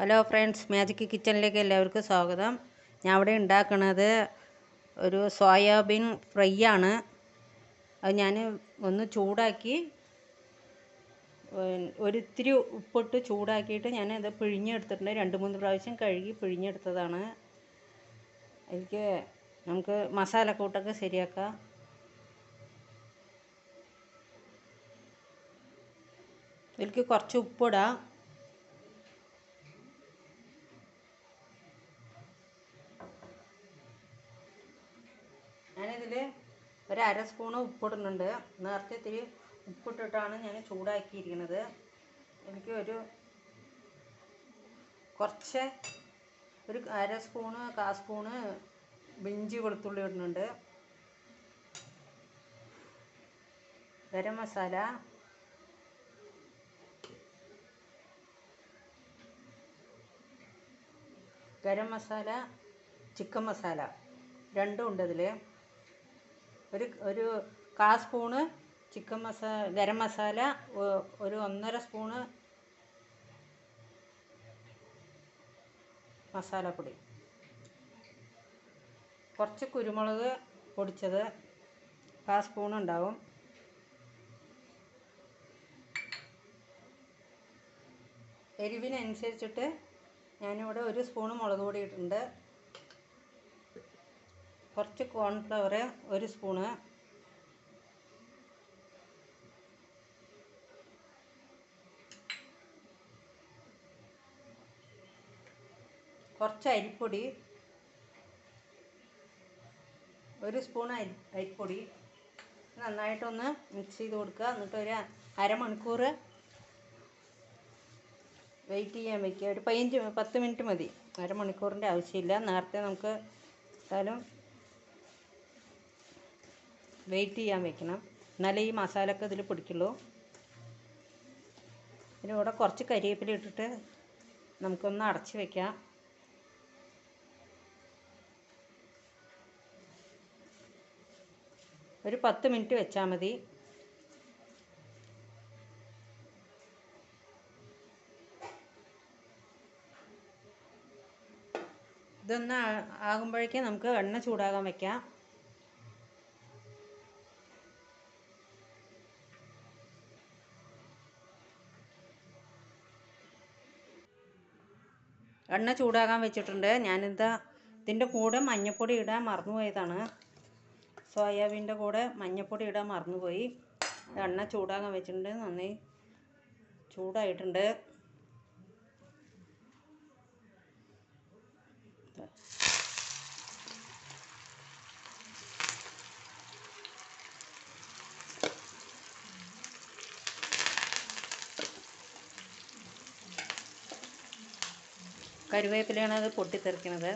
Hello friends magic കിച്ചണിലേക്ക് എല്ലാവർക്കും സ്വാഗതം. ഞാൻ ഇവിടെ ഉണ്ടാക്കുന്നത് ഒരു സോയാബീൻ ഫ്രൈ ആണ്. അത് ഞാൻ ഒന്ന് ചൂടാക്കി ഒരിത്തിരി ഉപ്പിട്ട് ചൂടാക്കിയിട്ട് ഞാൻ അത് പിഴിഞ്ഞെടുത്തിട്ടുണ്ട്. രണ്ട് മൂന്ന് പ്രാവശ്യം കഴുകി പിഴിഞ്ഞെടുത്തതാണ്. എനിക്ക് നമുക്ക് മസാലക്കൂട്ടൊക്കെ ശരിയാക്കാം. ഇതിലേക്ക് കുറച്ച് ഉപ്പിടാം. ഒരു അര സ്പൂണ് ഉപ്പിടുന്നുണ്ട്. നേരത്തെ ഇത്തിരി ഉപ്പിട്ടിട്ടാണ് ഞാൻ ചൂടാക്കിയിരിക്കുന്നത്. എനിക്ക് ഒരു കുറച്ച് ഒരു അര സ്പൂണ് കാ സ്പൂണ് ബിഞ്ചി വെളുത്തുള്ളി ഇടുന്നുണ്ട്. ഗരം മസാല. ഗരം മസാല ചിക്കൻ മസാല. രണ്ടും ഉണ്ട് അതിൽ ഒരു ഒരു കാ സ്പൂണ് ചിക്കൻ മസാല ഗരം മസാല ഒരു ഒന്നര സ്പൂണ് മസാലപ്പൊടി. കുറച്ച് കുരുമുളക് പൊടിച്ചത് കാ സ്പൂൺ ഉണ്ടാവും. എരിവിനനുസരിച്ചിട്ട് ഞാനിവിടെ ഒരു സ്പൂണ് മുളക് പൊടി ഇട്ടിട്ടുണ്ട് കുറച്ച് കോൺഫ്ലവർ ഒരു സ്പൂണ് കുറച്ച് അരിപ്പൊടി. ഒരു സ്പൂൺ അരി അരിപ്പൊടി. നന്നായിട്ടൊന്ന് മിക്സ് ചെയ്ത് കൊടുക്കുക. എന്നിട്ട് ഒരു അരമണിക്കൂർ വെയിറ്റ് ചെയ്യാൻ വയ്ക്കുക ഒരു പതിനഞ്ച് പത്ത് മിനിറ്റ് മതി. അരമണിക്കൂറിന്റെ ആവശ്യമില്ല. നേരത്തെ നമുക്ക് എന്തായാലും വെയിറ്റ് ചെയ്യാൻ വെക്കണം. എന്നാലേ ഈ മസാലയൊക്കെ ഇതിൽ പിടിക്കുള്ളൂ. ഇവിടെ കുറച്ച് കരിവേപ്പില ഇട്ടിട്ട് നമുക്കൊന്ന് അടച്ച് വെക്കാം. ഒരു പത്ത് മിനിറ്റ് വെച്ചാൽ മതി. ഇതൊന്ന് ആകുമ്പോഴേക്കും നമുക്ക് എണ്ണ ചൂടാകാൻ വെക്കാം. എണ്ണ ചൂടാകാൻ വെച്ചിട്ടുണ്ട്. ഞാനിതാ ഇതിന്റെ കൂടെ മഞ്ഞൾപ്പൊടി ഇടാൻ മറന്നുപോയതാണ് സോയാബീന്റെ കൂടെ മഞ്ഞൾപ്പൊടി ഇടാൻ മറന്നുപോയി എണ്ണ ചൂടാകാൻ വെച്ചിട്ടുണ്ട്. നന്നായി ചൂടായിട്ടുണ്ട്. കരുവേപ്പിലയാണ് അത് പൊട്ടിത്തെറിക്കുന്നത്.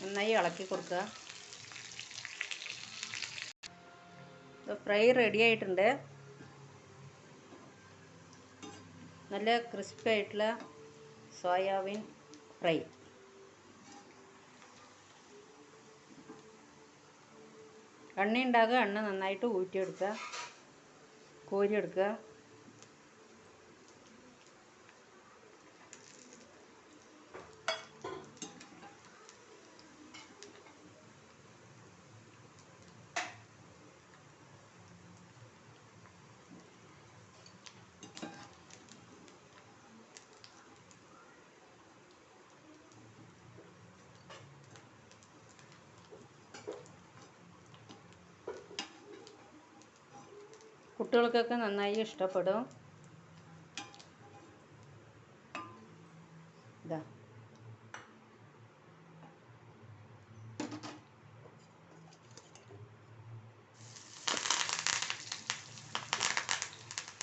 നന്നായി ഇളക്കി കൊടുക്കുക. ഫ്രൈ റെഡി ആയിട്ടുണ്ട്. നല്ല ക്രിസ്പി ആയിട്ടുള്ള സോയാബീൻ ഫ്രൈ. എണ്ണ ഉണ്ടാകുക എണ്ണ നന്നായിട്ട് ഊറ്റിയെടുക്കുക കോരിയെടുക്കുക. കുട്ടികൾക്കൊക്കെ നന്നായി ഇഷ്ടപ്പെടും.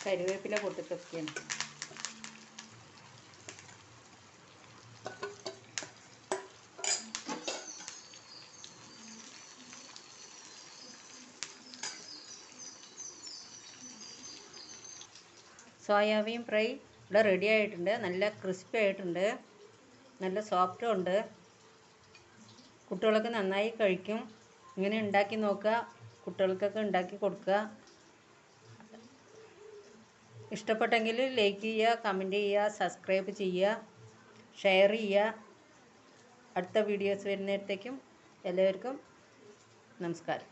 കരിവേപ്പില പൊട്ടിത്തൊക്കെയാണ്. സോയാബീൻ ഫ്രൈ ഇവിടെ റെഡി ആയിട്ടുണ്ട്. നല്ല ക്രിസ്പി ആയിട്ടുണ്ട്. നല്ല സോഫ്റ്റും ഉണ്ട്. കുട്ടികളൊക്കെ നന്നായി കഴിക്കും. ഇങ്ങനെ ഉണ്ടാക്കി നോക്കുക. കുട്ടികൾക്കൊക്കെ ഉണ്ടാക്കി കൊടുക്കുക. ഇഷ്ടപ്പെട്ടെങ്കിൽ ലൈക്ക് ചെയ്യുക കമന്റ് ചെയ്യുക സബ്സ്ക്രൈബ് ചെയ്യുക ഷെയർ ചെയ്യുക. അടുത്ത വീഡിയോസ് വരുന്നിടത്തേക്കും എല്ലാവർക്കും നമസ്കാരം.